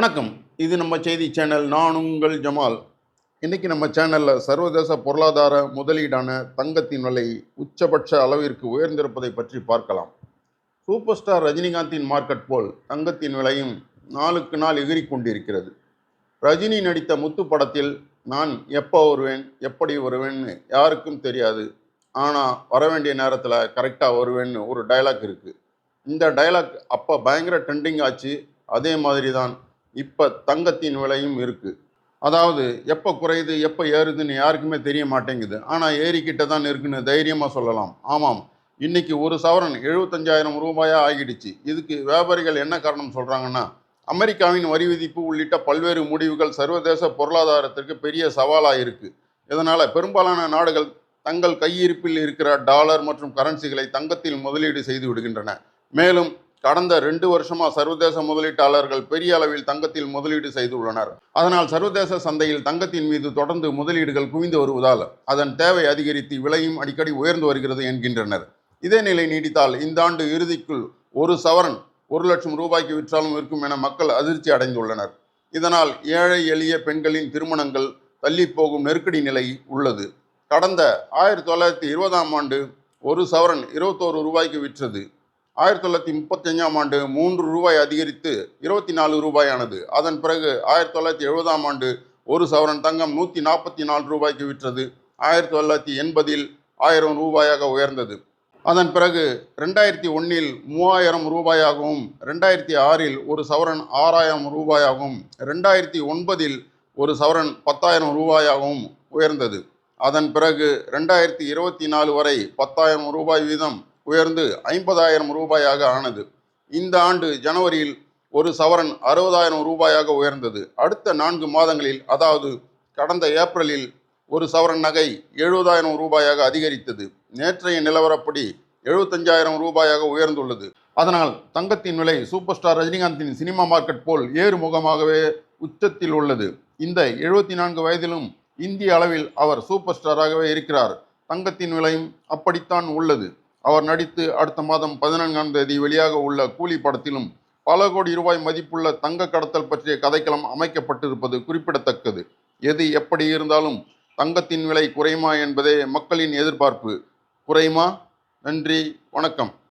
வணக்கம். இது நம்ம செய்தி சேனல் நான் உங்கள் ஜமால். இன்றைக்கி நம்ம சேனலில் சர்வதேச பொருளாதார முதலீடான தங்கத்தின் விலை உச்சபட்ச அளவிற்கு உயர்ந்திருப்பதை பற்றி பார்க்கலாம். சூப்பர் ஸ்டார் ரஜினிகாந்தின் மார்க்கெட் போல் தங்கத்தின் விலையும் நாளுக்கு நாள் எகிரி கொண்டிருக்கிறது ரஜினி நடித்த முத்து படத்தில் நான் எப்போ வருவேன் எப்படி வருவேன்னு யாருக்கும் தெரியாது. ஆனால் வர வேண்டிய நேரத்தில் கரெக்டாக வருவேன்னு ஒரு டயலாக் இருக்குது இந்த டயலாக் அப்போ பயங்கர ட்ரெண்டிங் ஆச்சு. அதே மாதிரி தான் இப்போ தங்கத்தின் விலையும் இருக்குது அதாவது எப்போ குறையுது எப்போ ஏறுதுன்னு யாருக்குமே தெரிய மாட்டேங்குது. ஆனால் ஏறிக்கிட்ட தான் இருக்குன்னு தைரியமாக சொல்லலாம். ஆமாம் இன்னைக்கு ஒரு சவரன் எழுபத்தஞ்சாயிரம் ரூபாயாக ஆகிடுச்சு. இதுக்கு வியாபாரிகள் என்ன காரணம் சொல்கிறாங்கன்னா அமெரிக்காவின் வரி விதிப்பு உள்ளிட்ட பல்வேறு முடிவுகள் சர்வதேச பொருளாதாரத்திற்கு பெரிய சவாலாக இருக்குது இதனால் பெரும்பாலான நாடுகள் தங்கள் கையிருப்பில் இருக்கிற டாலர் மற்றும் கரன்சிகளை தங்கத்தில் முதலீடு செய்து விடுகின்றன. மேலும் கடந்த ரெண்டு வருஷமா சர்வதேச முதலீட்டாளர்கள் பெரிய அளவில் தங்கத்தில் முதலீடு செய்துள்ளனர். அதனால் சர்வதேச சந்தையில் தங்கத்தின் மீது தொடர்ந்து முதலீடுகள் குவிந்து வருவதால் அதன் தேவை அதிகரித்து விலையும் அடிக்கடி உயர்ந்து வருகிறது என்கின்றனர். இதே நிலை நீடித்தால் இந்த ஆண்டு இறுதிக்குள் ஒரு சவரன் ஒரு லட்சம் ரூபாய்க்கு விற்றாலும் இருக்கும் என மக்கள் அதிர்ச்சி அடைந்துள்ளனர். இதனால் ஏழை எளிய பெண்களின் திருமணங்கள் தள்ளி போகும் நெருக்கடி நிலை உள்ளது. கடந்த ஆயிரத்தி தொள்ளாயிரத்தி இருபதாம் ஆண்டு ஒரு சவரன் இருபத்தோரு ரூபாய்க்கு விற்றது. ஆயிரத்தி தொள்ளாயிரத்தி முப்பத்தஞ்சாம் ஆண்டு மூன்று ரூபாய் அதிகரித்து இருபத்தி நாலு ரூபாயானது. அதன் பிறகு ஆயிரத்தி தொள்ளாயிரத்தி எழுபதாம் ஆண்டு ஒரு சவரன் தங்கம் நூற்றி நாற்பத்தி நாலு ரூபாய்க்கு விற்றது. ஆயிரத்தி தொள்ளாயிரத்தி எண்பதில் ஆயிரம் ரூபாயாக உயர்ந்தது. அதன் பிறகு ரெண்டாயிரத்தி ஒன்றில் மூவாயிரம் ரூபாயாகவும் ரெண்டாயிரத்தி ஆறில் ஒரு சவரன் ஆறாயிரம் ரூபாயாகவும் ரெண்டாயிரத்தி ஒன்பதில் ஒரு சவரன் பத்தாயிரம் ரூபாயாகவும் உயர்ந்தது. அதன் பிறகு ரெண்டாயிரத்தி இருபத்தி நாலு வரை பத்தாயிரம் ரூபாய் வீதம் உயர்ந்து ஐம்பதாயிரம் ரூபாயாக ஆனது. இந்த ஆண்டு ஜனவரியில் ஒரு சவரன் அறுபதாயிரம் ரூபாயாக உயர்ந்தது. அடுத்த நான்கு மாதங்களில் அதாவது கடந்த ஏப்ரலில் ஒரு சவரன் நகை எழுபதாயிரம் ரூபாயாக அதிகரித்தது. நேற்றைய நிலவரப்படி எழுபத்தஞ்சாயிரம் ரூபாயாக உயர்ந்துள்ளது. அதனால் தங்கத்தின் விலை சூப்பர் ஸ்டார் ரஜினிகாந்தின் சினிமா மார்க்கெட் போல் ஏறுமுகமாகவே உச்சத்தில் உள்ளது. இந்த எழுபத்தி நான்கு வயதிலும் இந்திய அளவில் அவர் சூப்பர் ஸ்டாராகவே இருக்கிறார். தங்கத்தின் விலையும் அப்படித்தான் உள்ளது. அவர் நடித்து அடுத்த மாதம் பதினான்காம் தேதி வெளியாக உள்ள கூலி படத்திலும் பல கோடி ரூபாய் மதிப்புள்ள தங்க கடத்தல் பற்றிய கதைக்களம் அமைக்கப்பட்டிருப்பது குறிப்பிடத்தக்கது. எது எப்படி இருந்தாலும் தங்கத்தின் விலை குறையுமா என்பதே மக்களின் எதிர்பார்ப்பு. குறையுமா? நன்றி. வணக்கம்.